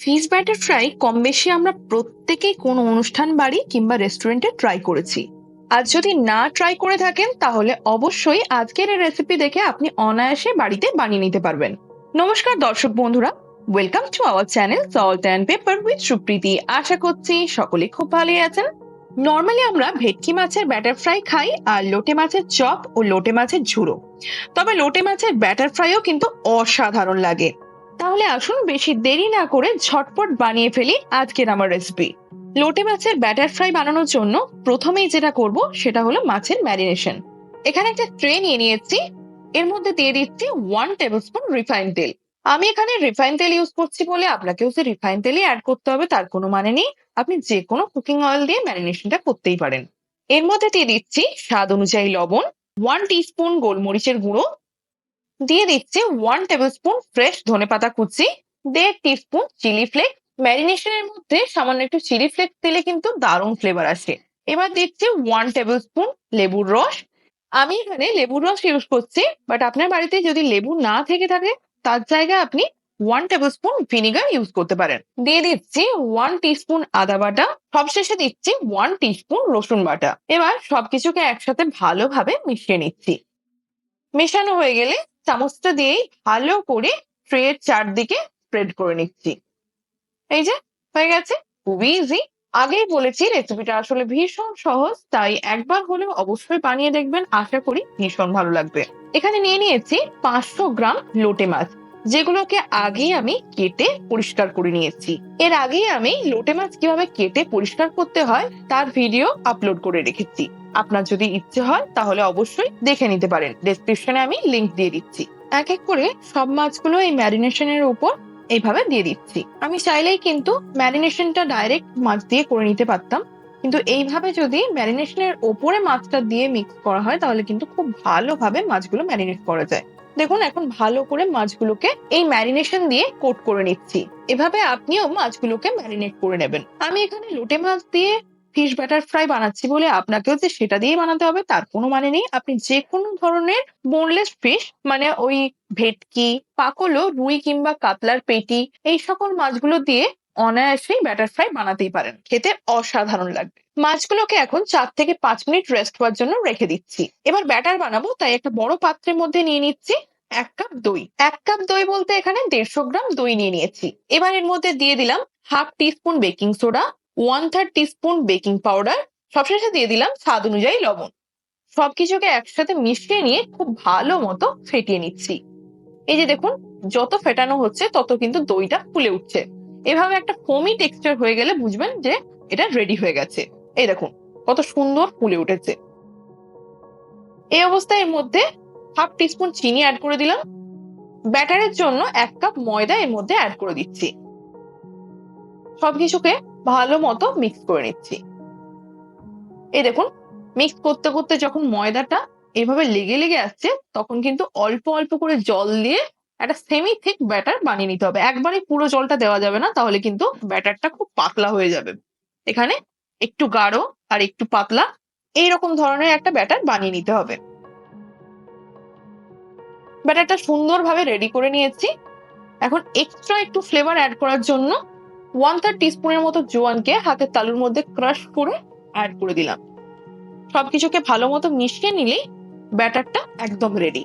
Fish batter fry কম বেশি আমরা প্রত্যেকেই কোনো অনুষ্ঠান, বাড়ি কিংবা রেস্টুরেন্টে ট্রাই করেছি। আজ যদি না ট্রাই করে থাকেন, তাহলে অবশ্যই আজকের এই রেসিপি দেখে আপনি অনায়াসে বাড়িতে বানিয়ে নিতে পারবেন। নমস্কার দর্শক বন্ধুরা welcome to our channel salt and pepper with Supriti আশা করছি সকলে খুব ভালোই আছেন। নর্মালি আমরা ভেটকি মাছের ব্যাটার ফ্রাই খাই আর লোটে মাছের চপ ও লোটে মাছের ঝুড়ো। তবে লোটে মাছের ব্যাটার ফ্রাইও কিন্তু অসাধারণ লাগে। তাহলে আসুন বেশি দেরি না করে ঝটপট বানিয়ে ফেলি আজকের আমার রেসিপি লোটে মাছের ব্যাটার ফ্রাই বানানোর জন্য প্রথমেই যেটা করব সেটা হলো মাছের ম্যারিনেশন এখানে একটা ট্রে নিয়ে নিয়েছি। এর মধ্যে দিয়ে দিচ্ছি ওয়ান টেবিল স্পুন রিফাইন তেল। আমি এখানে রিফাইন তেল ইউজ করছি বলে আপনাকেও যে রিফাইন তেলই অ্যাড করতে হবে, তার কোনো মানে নেই। আপনি যে কোনো কুকিং অয়েল দিয়ে ম্যারিনেশনটা করতেই পারেন। এর মধ্যে দিয়ে দিচ্ছি স্বাদ অনুযায়ী লবণ ওয়ান টিস্পুন গোলমরিচের গুঁড়ো দিয়ে দিচ্ছি ওয়ান টেবিল স্পুন ফ্রেশ ধনে পাতা কুচি, দেড় টিস্পুন চিলি ফ্লেক ম্যারিনেশনের মধ্যে সামান্য একটু চিলি ফ্লেক দিলে কিন্তু দারুণ ফ্লেভার আসে। এবার দিচ্ছি ওয়ান টেবিল স্পুন লেবুর রস। আমি এখানে লেবুর রস ইউজ করছি বাট আপনার বাড়িতে যদি লেবু না থেকে থাকে, তার জায়গায় আপনি one table spoon vinegar use করতে পারেন। দিয়ে দিচ্ছি ওয়ান টিস্পুন আদা বাটা। সবশেষে দিচ্ছি ওয়ান টিস্পুন রসুন বাটা। এবার সবকিছুকে একসাথে ভালোভাবে মিশিয়ে নিচ্ছি। মেশানো হয়ে গেলে চামচটা দিয়েই ভালো করে ট্রের চারদিকে স্প্রেড করে নিচ্ছি। এই যে, হয়ে গেছে। খুবই ইজি আগেই বলেছি রেসিপিটা আসলে ভীষণ সহজ, তাই একবার হলেও অবশ্যই বানিয়ে দেখবেন। আশা করি ভীষণ ভালো লাগবে। এখানে নিয়ে নিয়েছি পাঁচশো গ্রাম লোটে মাছ। যেগুলোকে আগেই আমি কেটে পরিষ্কার করে নিয়েছি। এর আগেই আমি লোটে মাছ কীভাবে কেটে পরিষ্কার করতে হয়, তার ভিডিও আপলোড করে রেখেছি। আপনার যদি ইচ্ছে হয়, তাহলে অবশ্যই দেখে নিতে পারেন। ডেসক্রিপশনে আমি লিংক দিয়ে দিচ্ছি। এক এক করে সব মাছগুলো এই ম্যারিনেশনের উপর এইভাবে দিয়ে দিচ্ছি। আমি চাইলেই কিন্তু ম্যারিনেশনটা ডাইরেক্ট মাছ দিয়ে করে নিতে পারতাম। কিন্তু এইভাবে যদি ম্যারিনেশনের ওপরে মাছটা দিয়ে মিক্স করা হয়, তাহলে কিন্তু খুব ভালোভাবে মাছগুলো ম্যারিনেট করা যায়। দেখুন, এখন ভালো করে মাছগুলোকে এই ম্যারিনেশন দিয়ে কোট করে নিচ্ছি। এভাবে আপনিও মাছগুলোকে ম্যারিনেট করে নেবেন। আমি এখানে লোটে মাছ দিয়ে ফিশ ব্যাটার ফ্রাই বানাচ্ছি বলে আপনাকেও যে সেটা দিয়ে বানাতে হবে, তার কোনো মানে নেই। আপনি যে কোনো ধরনের বোনলেস ফিশ মানে ওই ভেটকি, পাকলো, রুই কিংবা কাতলার পেটি, এই সকল মাছগুলো দিয়ে অনায়াসেই ব্যাটার ফ্রাই বানাতেই পারেন। খেতে অসাধারণ লাগবে। মাছগুলোকে এখন চার থেকে পাঁচ মিনিট রেস্ট হওয়ার জন্য রেখে দিচ্ছি। এবার ব্যাটার বানাবো, তাই একটা বড় পাত্রের মধ্যে নিয়ে নিচ্ছি এক কাপ দই। এক কাপ দই বলতে এখানে দেড়শো গ্রাম দই নিয়ে নিয়েছি। এবার এর মধ্যে দিয়ে দিলাম half teaspoon baking soda, one third teaspoon baking powder, সবশেষে দিয়ে দিলাম স্বাদ অনুযায়ী লবণ। সবকিছুকে একসাথে মিশিয়ে নিয়ে খুব ভালো মতো ফেটিয়ে নিচ্ছি। এই যে দেখুন, যত ফেটানো হচ্ছে, তত কিন্তু দইটা ফুলে উঠছে। এভাবে একটা ফোমি টেক্সচার হয়ে গেলে বুঝবেন যে এটা রেডি হয়ে গেছে। এই দেখুন, কত সুন্দর ফুলে উঠেছে। এই অবস্থায় এর মধ্যে হাফ টিস্পুন চিনি অ্যাড করে দিলাম। ব্যাটারের জন্য এক কাপ ময়দা এর মধ্যে অ্যাড করে দিচ্ছি। সবকিছুকে ভালো মতো মিক্স করে নিচ্ছি। এই দেখুন মিক্স করতে করতে যখন ময়দাটা এভাবে লেগে লেগে আসছে, তখন কিন্তু অল্প অল্প করে জল দিয়ে একটা সেমি থিক ব্যাটার বানিয়ে নিতে হবে। একবারে পুরো জলটা দেওয়া যাবে না, তাহলে কিন্তু ব্যাটারটা খুব পাতলা হয়ে যাবে। এখানে একটু গাঢ় আর একটু পাতলা, এইরকম ধরনের একটা ব্যাটার বানিয়ে নিতে হবে। ব্যাটারটা সুন্দরভাবে রেডি করে নিয়েছি। এখন এক্সট্রা একটু ফ্লেভার অ্যাড করার জন্য ওয়ান থার্ড টিস্পুনের মতো জোয়ানকে হাতের তালুর মধ্যে ক্রাশ করে অ্যাড করে দিলাম। সবকিছুকে ভালো মতো মিশিয়ে নিলেই ব্যাটারটা একদম রেডি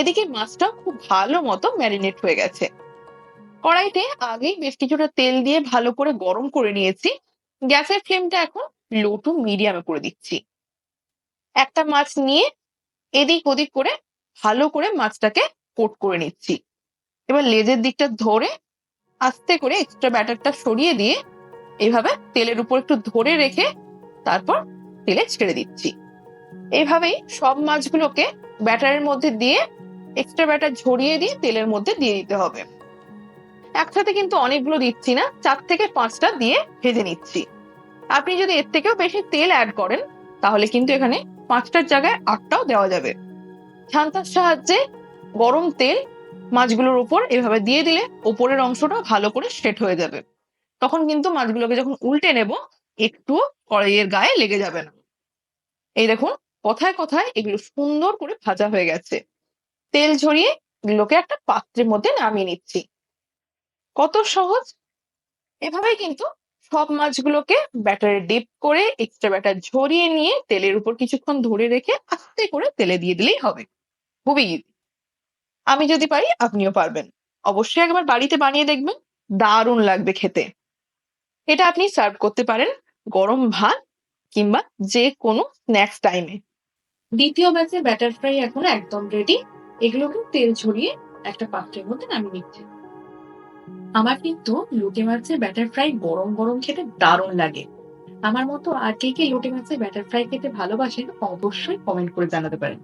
এদিকে মাছটা খুব ভালো মতো ম্যারিনেট হয়ে গেছে। কড়াইতে আগেই বেশ কিছুটা তেল দিয়ে ভালো করে গরম করে নিয়েছি। গ্যাসের ফ্লেমটা এখন লো টু মিডিয়ামে করে দিচ্ছি। একটা মাছ নিয়ে এদিক ওদিক করে ভালো করে মাছটাকে কোট করে নিচ্ছি। এবার লেজের দিকটা ধরে আস্তে করে এক্সট্রা ব্যাটারটা সরিয়ে দিয়ে এইভাবে তেলের উপর একটু ধরে রেখে তারপর তেলে ছেড়ে দিচ্ছি। এইভাবেই সব মাছগুলোকে ব্যাটারের মধ্যে দিয়ে এক্সট্রা ব্যাটার ঝরিয়ে দিয়ে তেলের মধ্যে দিয়ে দিতে হবে। একসাথে কিন্তু অনেকগুলো দিচ্ছি না, চার থেকে পাঁচটা দিয়ে ভেজে নিচ্ছি। আপনি যদি এর থেকেও বেশি তেল অ্যাড করেন, তাহলে কিন্তু এখানে পাঁচটার জায়গায় আটটাও দেওয়া যাবে। ছান্তার সাহায্যে গরম তেল মাছগুলোর উপর এভাবে দিয়ে দিলে ওপরের অংশটা ভালো করে সেট হয়ে যাবে। তখন কিন্তু মাছগুলোকে যখন উল্টে নেব, একটু কড়াইয়ের গায়ে লেগে যাবে না। এই দেখুন, কথায় কথায় এগুলো সুন্দর করে ভাজা হয়ে গেছে। তেল ঝরিয়ে এগুলোকে একটা পাত্রের মধ্যে নামিয়ে নিচ্ছি। কত সহজ? এভাবেই কিন্তু সব মাছগুলোকে ব্যাটারে ডিপ করে এক্সট্রা ব্যাটার ঝরিয়ে নিয়ে তেলের উপর কিছুক্ষণ ধরে রেখে আস্তে করে তেলে দিয়ে দিলেই হবে। খুবই আমি যদি পারি, আপনিও পারবেন। অবশ্যই একবার বাড়িতে বানিয়ে দেখবেন। দারুণ লাগবে খেতে। এটা আপনি সার্ভ করতে পারেন গরম ভাত কিংবা যে কোনো স্ন্যাক্স টাইমে দ্বিতীয় ব্যাচের ব্যাটার ফ্রাই এখন একদম রেডি এগুলোকে তেল ঝরিয়ে একটা পাত্রের মধ্যে নামিয়ে নিচ্ছি। আমার কিন্তু লোটে মাছের ব্যাটার ফ্রাই গরম গরম খেতে দারুণ লাগে। আমার মতো আর কে কে লোটে মাছের ব্যাটার ফ্রাই খেতে ভালোবাসেন অবশ্যই কমেন্ট করে জানাতে পারেন।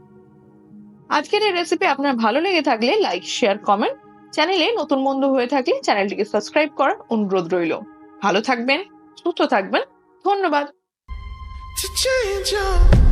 আজকের এই রেসিপি আপনার ভালো লেগে থাকলে লাইক শেয়ার কমেন্ট চ্যানেলে নতুন বন্ধু হয়ে থাকলে চ্যানেলটিকে সাবস্ক্রাইব করার অনুরোধ রইল। ভালো থাকবেন সুস্থ থাকবেন। ধন্যবাদ। To change up.